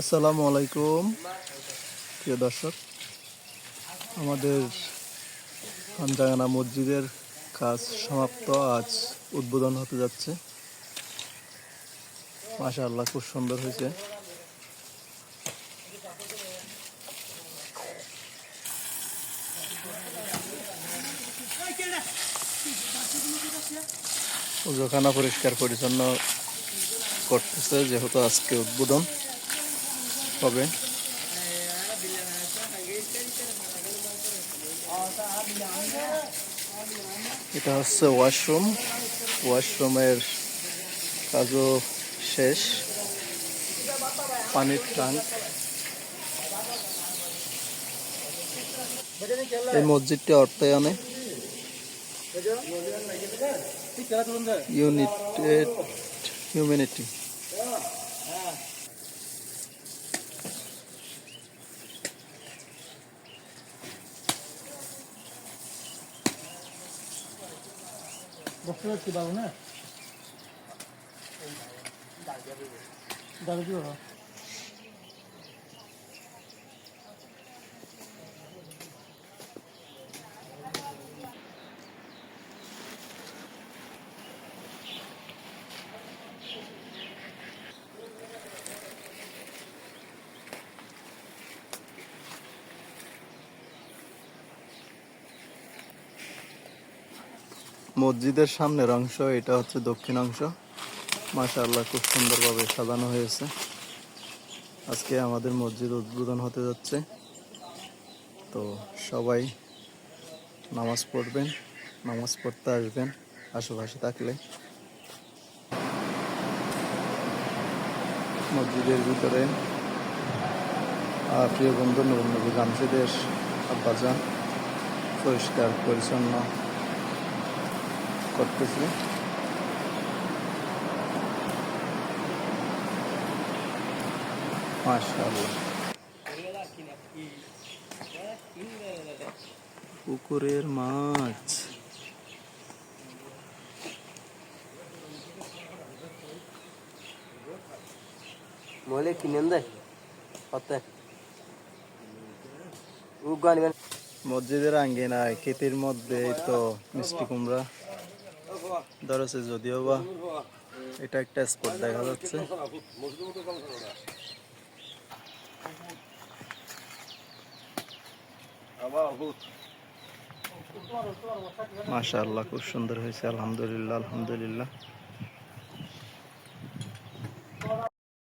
আসসালামু আলাইকুম। প্রিয় দর্শক, আমাদের হামজাগানা মসজিদের কাজ সমাপ্ত। আজ উদ্বোধন হতে যাচ্ছে। মাশাআল্লাহ, খুব সুন্দর হয়েছে। উজোখানা পরিষ্কার পরিচ্ছন্ন করতেছে, যেহেতু আজকে উদ্বোধন। হবে। এটা হচ্ছে ওয়াশরুম। ওয়াশরুমের কাজও শেষ। পানির ট্যাঙ্ক। এই মসজিদটি অর্থায়নে। United humanity. বসতে পারছি বাবু না? দাদা কি মসজিদের সামনের অংশ, এটা হচ্ছে দক্ষিণ অংশ। মাশাআল্লাহ, খুব সুন্দরভাবে সাজানো হয়েছে। আজকে আমাদের মসজিদ উদ্বোধন হতে যাচ্ছে। তো সবাই নামাজ পড়বেন, নামাজ পড়তে আসবেন আশেপাশে থাকলে। মসজিদের ভিতরে প্রিয় বন্ধু, নবীন নবী গামসিদের আব্বাজান পরিষ্কার, পরিচ্ছন্ন। করতেছি মাশাআল্লাহ পুকুরের মাছ মোলে কিনেন দে কত উগান গান মসজিদের আঙ্গিনায় ক্ষেতের মধ্যে এই তো মিষ্টি কুমড়া ধরেছে যদিও বা এটা একটা স্পট দেখা যাচ্ছে। মাশাআল্লাহ খুব সুন্দর হয়েছে আলহামদুলিল্লাহ আলহামদুলিল্লাহ।